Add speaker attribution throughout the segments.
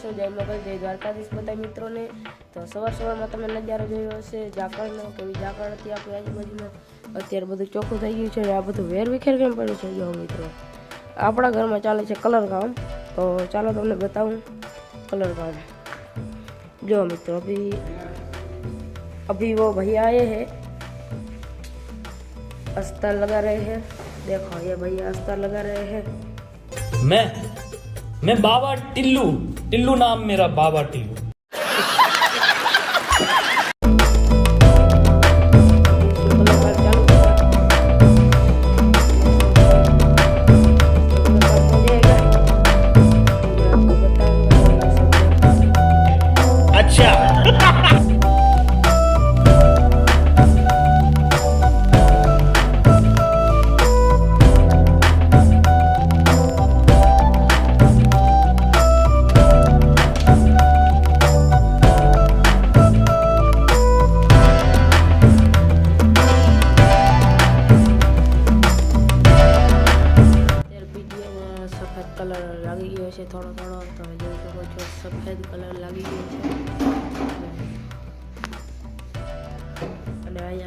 Speaker 1: છો જય મગલ જય દ્વારકાધીશ બધા મિત્રોને તો સવાર સવારમાં તમે નજારો જોયો હશે ઝાકળનો કેવી ઝાકળ હતી આપણી આજુબાજુમાં અત્યારે બધું ચોખ્ખું થઈ ગયું છે અને આ બધું વેર વિખેર કેમ પડ્યું છે જો મિત્રો આપણા ઘરમાં ચાલે છે કલર કામ તો ચાલો તમને બતાવું कलर काम जो मित्रों अभी अभी वो भैया आए हैं अस्तर लगा रहे हैं देखो ये भैया अस्तर लगा रहे हैं
Speaker 2: मैं मैं बाबा टिल्लू टिल्लू नाम मेरा बाबा टिल्लू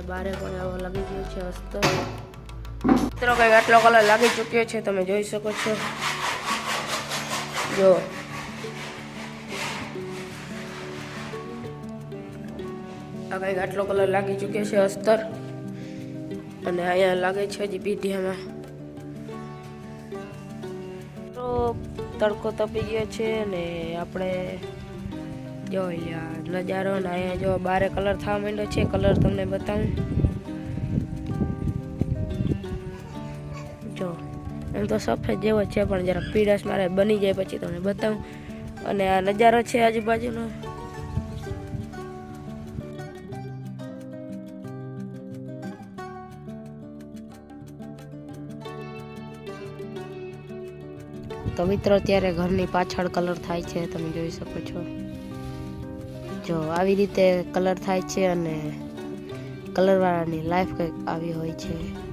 Speaker 1: બારે પણ આવો લાગી ગયો છે અસ્તર મિત્રો, કંઈક આટલો કલર લાગી ચૂક્યો છે, તમે જોઈ શકો છો. જો. આ કંઈક આટલો કલર લાગી ચૂક્યો છે અસ્તર. અને અહીંયા લાગે છે હજી તો તડકો તપી ગયો છે ને આપણે જો યાર નજારો ને અહીંયા જો બારે કલર થવા માંડ્યો છે, કલર તમને બતાવું. જો, એમ તો સફેદ જેવો જ છે, પણ જરા પીળસ મારે બની જાય પછી તમને બતાવું. અને આ નજારો છે આજુબાજુનો. તો મિત્રો, અત્યારે ઘરની પાછળ કલર થાય છે, તમે જોઈ શકો છો. જો આવી રીતે કલર થાય છે અને કલરવાળાની લાઈફ કંઈક આવી હોય છે.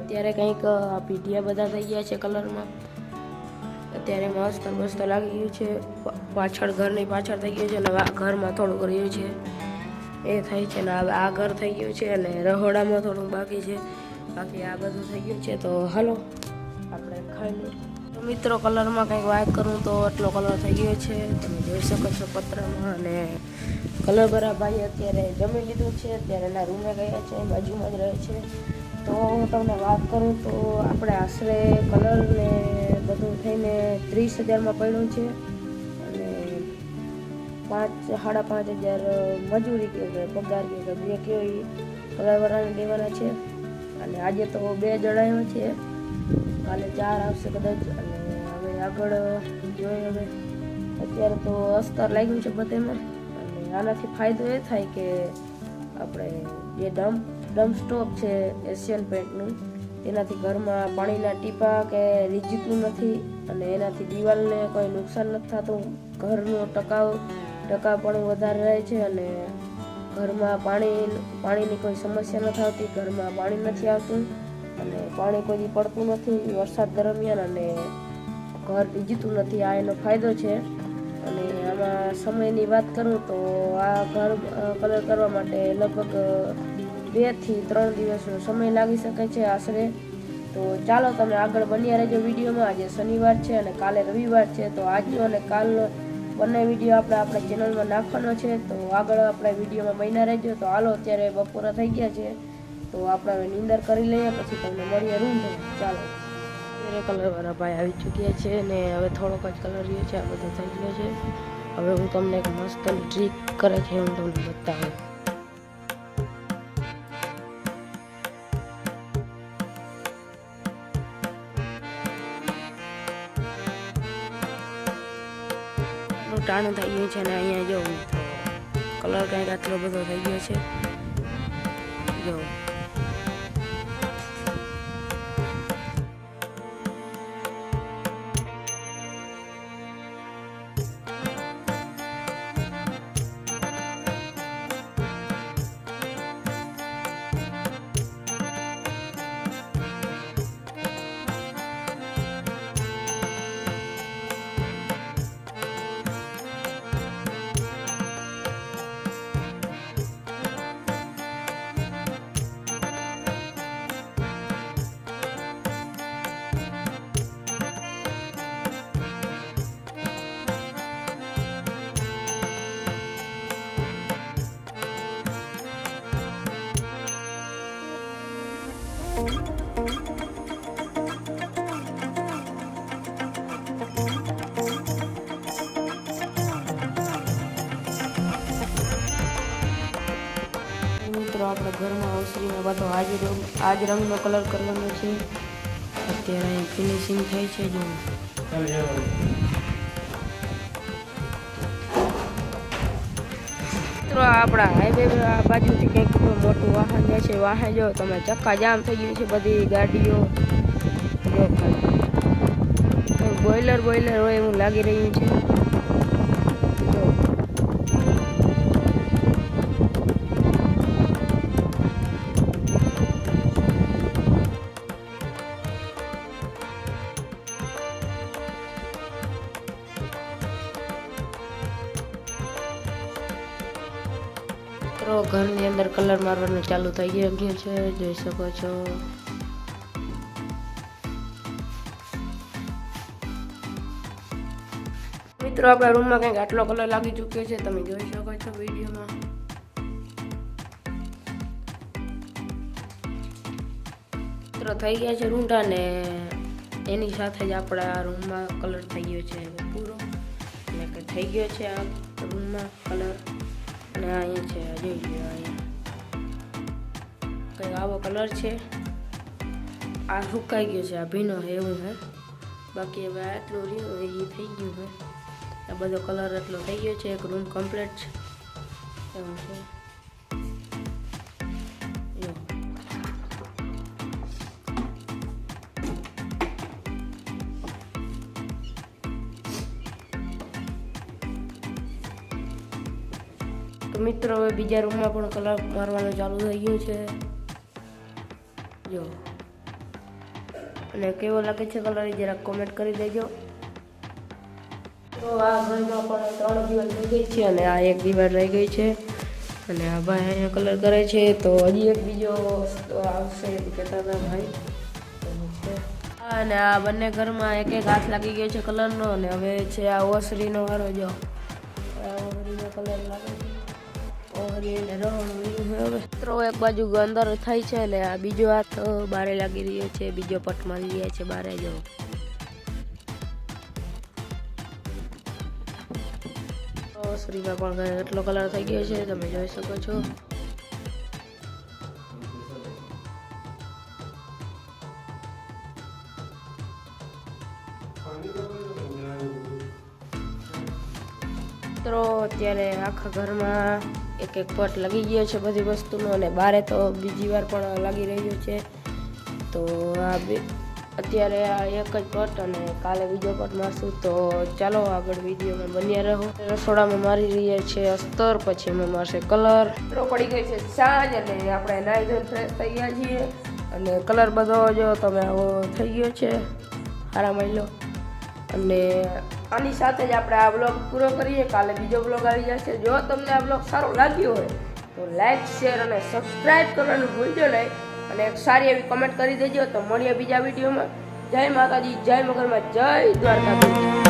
Speaker 1: અત્યારે કંઈક આ પીઢિયા બધા થઈ ગયા છે કલરમાં. અત્યારે મસ્ત મસ્ત લાગી ગયું છે. પાછળ ઘરની પાછળ થઈ ગયું છે અને ઘરમાં થોડુંક રહ્યું છે. એ થાય છે ને હવે આ ઘર થઈ ગયું છે અને રહોડામાં થોડું બાકી છે. બાકી આ બધું થઈ ગયું છે તો હલો, આપણે ખાઈ તો મિત્રો, કલરમાં કંઈક વાત કરું તો આટલો કલર થઈ ગયો છે. તમે જોઈ શકો છો પત્રમાં અને કલર બરાભાઈ અત્યારે જમી લીધું છે. અત્યારે એના રૂમે ગયા છે, બાજુમાં જ રહે છે. તો હું તમને વાત કરું તો આપણે આશરે કલર ને બધું થઈને ત્રીસ હજારમાં પડ્યું છે. પાંચ, સાડા પાંચ હજાર મજૂરી કે પગાર કે બે કયો એ કલરવાળાને દેવાના છે. અને આજે તો બે જણાયો છે. કાલે ચાર આવશે કદાચ. અને હવે આગળ જોઈએ હવે. અત્યારે તો અસ્તર લાગ્યું છે બધેમાં. અને આનાથી ફાયદો એ થાય કે આપણે જે ડમ્પ ડમ્પ સ્ટોપ છે એશિયન પેન્ટનું તેનાથી ઘરમાં પાણીના ટીપા કે રીઝકતું નથી. અને એનાથી દિવાલને કોઈ નુકસાન નથી થતું. ઘરનો ટકાઉ પણ વધારે રહે છે અને ઘરમાં પાણી, પાણીની કોઈ સમસ્યા નથી આવતી, ઘરમાં પાણી નથી આવતું અને પાણી કોઈ પડતું નથી વરસાદ દરમિયાન અને ઘર ભીજતું નથી. આ એનો ફાયદો છે. અને આમાં સમયની વાત કરું તો આ ઘર કલર કરવા માટે લગભગ બેથી ત્રણ દિવસનો સમય લાગી શકે છે આશરે. તો ચાલો તમે આગળ બન્યા રહેજો વિડીયોમાં. આજે શનિવાર છે અને કાલે રવિવાર છે. તો આજનો અને કાલનો બંને વીડિયો આપણે આપણા ચેનલમાં નાખવાનો છે. તો આગળ આપણે વિડીયોમાં બન્યા રહેજો. તો હાલો, અત્યારે બપોરા થઈ ગયા છે. તો આપણે નીંદર કરી લઈએ, પછી તમને મળીએ રૂમ ચાલો. અત્યારે કલરવાળા ભાઈ આવી ચૂક્યા છે ને હવે થોડોક જ કલર રહ્યો છે, આ બધો થઈ ગયો છે. હવે હું તમને એક મસ્ત ટ્રીક કરે છે, હું તમને બતાવું. ટાણું થઈ ગયું છે અને અહીંયા જો કલર કંઈક આટલો બધો થઈ ગયો છે. જો. મિત્રો આપણે ઘરમાં ઓસરીને બધો આજ રંગ, આજ રંગનો કલર કરવાનો છે. અત્યારે અહીં ફિનિશિંગ થાય છે જો મિત્રો આપણા હાઈવે આ બાજુથી કંઈક મોટું વાહન જાય છે. વાહન જો, તમે ચક્કા જામ થઈ ગયું છે બધી ગાડીઓ. જો બોઈલર બોઈલર હોય એવું લાગી રહ્યું છે. ઘરની અંદર કલર મારવાનું ચાલુ થઈ ગયું છે, જોઈ શકો છો. મિત્રો, આપણા રૂમમાં કંઈક આટલો કલર લાગી ચૂક્યો છે, તમે જોઈ શકો છો વિડીયોમાં. મિત્રો, થઈ ગયા છે રૂંઢા ને એની સાથે જ આપણા રૂમમાં કલર થઈ ગયો છે પૂરો. એટલે કે થઈ ગયો છે આ રૂમમાં કલર. અને અહીંયા છે જોઈ લો અહીંયા. કંઈક આવો કલર છે. આ સુકાઈ ગયો છે, આ ભીનો છે, એવું છે. બાકી હવે આટલું રહ્યું એ થઈ ગયું છે. આ બધો કલર એટલો થઈ ગયો છે, એક રૂમ કમ્પ્લીટ છે. એવું છે. તો મિત્રો હવે બીજા રૂમમાં પણ કલર મારવાનું ચાલુ થઈ ગયું છે. જો. અને કેવો લાગે છે કલર એ જરાક કોમેન્ટ કરી દેજો. તો આ ઘરમાં પણ ત્રણ દિવાલ થઈ ગઈ છે અને આ એક દિવાલ રહી ગઈ છે. અને આ ભાઈ અહીંયા કલર કરે છે. તો હજી એક બીજો આવશે કહેતા હતા ભાઈ. અને આ બંને ઘરમાં એક એક હાથ લાગી ગયો છે કલરનો અને હવે છે આ ઓસરીનો વારો, જો. ઓસરીનો કલર લાગે છે. મિત્રો, એક બાજુ અંદર થાય છે અને આ બીજો હાથ બારે લાગી રહ્યો છે, બીજો પટ મારી રહ્યા છે બારે જવો. ઓસરીમાં પણ એટલો કલર થઈ ગયો છે, તમે જોઈ શકો છો. મિત્રો, અત્યારે આખા ઘરમાં એક એક પટ લાગી ગયો છે બધી વસ્તુનો અને બારે તો બીજી વાર પણ લાગી રહ્યો છે. તો આ અત્યારે આ એક જ પટ અને કાલે બીજો પટ મારશું. તો ચાલો આગળ વિડીયોમાં બન્યા રહો. રસોડામાં મારી રહ્યા છે અસ્તર, પછી એમાં મારશે કલર. પડી ગઈ છે સાંજ અને આપણે નાઈ ધોઈને ફ્રેશ થઈ ગયા છીએ. અને કલર બધો જો તમે આવો થઈ ગયો છે. સારા લો અને આની સાથે જ આપણે આ બ્લોગ પૂરો કરીએ. કાલે બીજો બ્લોગ આવી જશે. જો તમને આ બ્લોગ સારો લાગ્યો હોય, તો લાઈક શેર અને સબસ્ક્રાઈબ કરવાનું ભૂલજો નહીં. અને એક સારી એવી કમેન્ટ કરી દેજો. તો મળીએ બીજા વિડીયોમાં જય માતાજી, જય મગરમાં, જય દ્વારકાધીશ.